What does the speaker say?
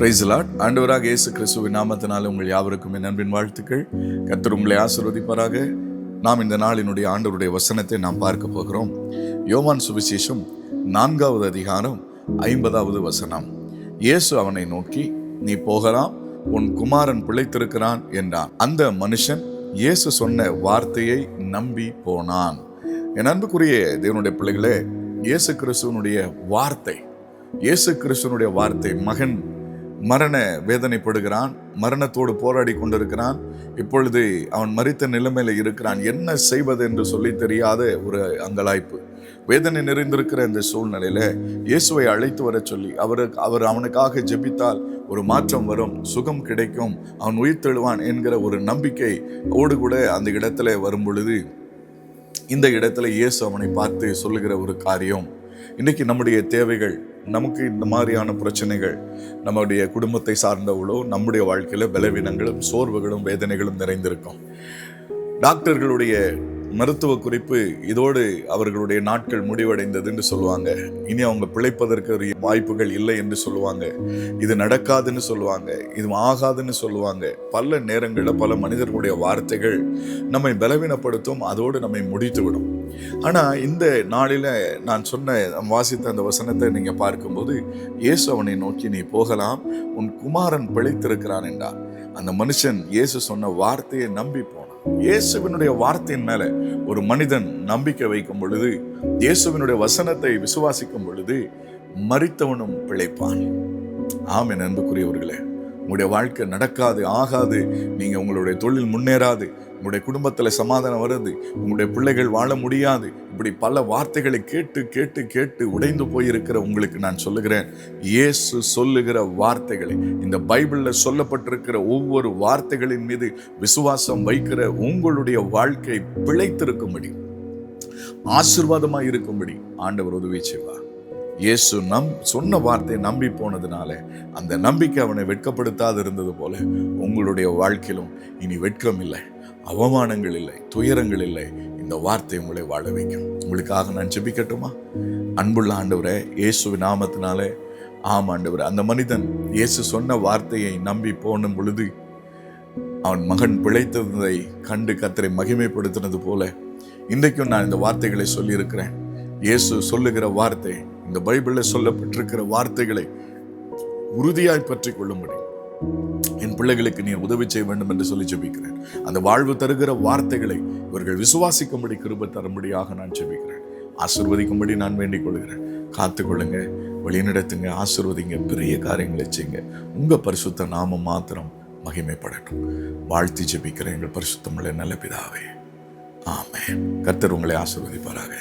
பிரைஸ்லாட் ஆண்டவராக இயேசு கிறிஸ்துவின் நாமத்தினால உங்கள் யாவருக்கும் என் அன்பின் வாழ்த்துக்கள். கத்தர் உங்களை ஆசீர்வதிப்பாராக. நாம் இந்த நாளினுடைய ஆண்டவருடைய வசனத்தை நாம் பார்க்க போகிறோம். யோவான் சுவிசேஷம் நான்காவது அதிகாரம் ஐம்பதாவது வசனம். இயேசு அவனை நோக்கி நீ போகலாம் உன் குமாரன் பிழைத்திருக்கிறான் என்றான். அந்த மனுஷன் இயேசு சொன்ன வார்த்தையை நம்பி போனான். என் அன்புக்குரிய தேவனுடைய பிள்ளைகளே இயேசு கிறிஸ்துவனுடைய வார்த்தை இயேசு கிறிஸ்துவனுடைய வார்த்தை மகன் மரண வேதனைப்படுகிறான் மரணத்தோடு போராடி கொண்டிருக்கிறான். இப்பொழுது அவன் மறித்த நிலைமையில இருக்கிறான். என்ன செய்வது என்று சொல்லி தெரியாத ஒரு அங்கலாய்ப்பு. வேதனை நிறைந்திருக்கிற இந்த சூழ்நிலையில இயேசுவை அழைத்து வர சொல்லி அவருக்கு அவர் அவனுக்காக ஜெபித்தால் ஒரு மாற்றம் வரும் சுகம் கிடைக்கும் அவன் உயிர் தெழுவான் என்கிற ஒரு நம்பிக்கை ஓடு கூட அந்த இடத்துல வரும் பொழுது இந்த இடத்துல இயேசு அவனை பார்த்து சொல்லுகிற ஒரு காரியம். இன்னைக்கு நம்முடைய தேவைகள் நமக்கு இந்த மாதிரியான பிரச்சனைகள் நம்முடைய குடும்பத்தை சார்ந்தவளோ நம்முடைய வாழ்க்கையில பலவீனங்களும் சோர்வுகளும் வேதனைகளும் நிறைந்திருக்கும். டாக்டர்களுடைய மருத்துவ குறிப்பு இதோடு அவர்களுடைய நாட்கள் முடிவடைந்ததுன்னு சொல்லுவாங்க. இனி அவங்க பிழைப்பதற்கு வாய்ப்புகள் இல்லை என்று சொல்லுவாங்க. இது நடக்காதுன்னு சொல்லுவாங்க. இது ஆகாதுன்னு சொல்லுவாங்க. பல நேரங்களில் பல மனிதர்களுடைய வார்த்தைகள் நம்மை பலவீனப்படுத்தும் அதோடு நம்மை முடித்து விடும் ஆனால் இந்த நாளில் நான் சொன்ன வாசித்த அந்த வசனத்தை நீங்கள் பார்க்கும்போது இயேசு அவனை நோக்கி நீ போகலாம் உன் குமாரன் பிழைத்திருக்கிறான் என்றார். அந்த மனுஷன் இயேசு சொன்ன வார்த்தையை நம்பி போனான். இயேசுவினுடைய வார்த்தையின் மேல ஒரு மனிதன் நம்பிக்கை வைக்கும் பொழுது இயேசுவினுடைய வசனத்தை விசுவாசிக்கும் பொழுது மறித்தவனும் பிழைப்பான். ஆம் என் அன்புக்குரியவர்களே. உங்களுடைய வாழ்க்கை நடக்காது ஆகாது. நீங்கள் உங்களுடைய தொழில் முன்னேறாது. உங்களுடைய குடும்பத்தில் சமாதானம் வருது. உங்களுடைய பிள்ளைகள் வாழ முடியாது. இப்படி பல வார்த்தைகளை கேட்டு கேட்டு கேட்டு உடைந்து போயிருக்கிற உங்களுக்கு நான் சொல்லுகிறேன். இயேசு சொல்லுகிற வார்த்தைகளை இந்த பைபிளில் சொல்லப்பட்டிருக்கிற ஒவ்வொரு வார்த்தைகளின் மீது விசுவாசம் வைக்கிற உங்களுடைய வாழ்க்கை பிழைத்திருக்கும்படி ஆசிர்வாதமாக இருக்கும்படி ஆண்டவர் உதவி செய்வார். இயேசு நம் சொன்ன வார்த்தையை நம்பி போனதுனால அந்த நம்பிக்கை அவனை வெட்கப்படுத்தாது இருந்தது போல உங்களுடைய வாழ்க்கையிலும் இனி வெட்கம் இல்லை அவமானங்கள் இல்லை துயரங்கள் இல்லை. இந்த வார்த்தை உங்களை வாழ வைக்கும். உங்களுக்காக நான் ஜெபிக்கட்டுமா? அன்புள்ள ஆண்டவரே இயேசு நாமத்தினாலே. ஆம் ஆண்டவரே அந்த மனிதன் இயேசு சொன்ன வார்த்தையை நம்பி போன பொழுது அவன் மகன் பிழைத்ததை கண்டு கத்தரை மகிமைப்படுத்தினது போல இன்றைக்கும் நான் இந்த வார்த்தைகளை சொல்லியிருக்கிறேன். இயேசு சொல்லுகிற வார்த்தை இந்த பைபிளில் சொல்லப்பட்டிருக்கிற வார்த்தைகளை உறுதியாய் பற்றி கொள்ளும்படி என் பிள்ளைகளுக்கு நீ உதவி செய்ய வேண்டும் என்று சொல்லி ஜெபிக்கிறேன். அந்த வாழ்வு தருகிற வார்த்தைகளை இவர்கள் விசுவாசிக்கும்படி கிருப தரும்படியாக நான் ஜெபிக்கிறேன். ஆசிர்வதிக்கும்படி நான் வேண்டிக் கொள்கிறேன். காத்துக்கொள்ளுங்க வழிநடத்துங்க ஆசிர்வதிங்க பெரிய காரியங்களை செய்யுங்க. உங்க பரிசுத்த நாமம் மாத்திரம் மகிமைப்படட்டும். வாழ்த்தி ஜெபிக்கிறேன் எங்கள் பரிசுத்தமுள்ள நல்ல பிதாவே. ஆமே கர்த்தர் உங்களை ஆசிர்வதிப்பாராக.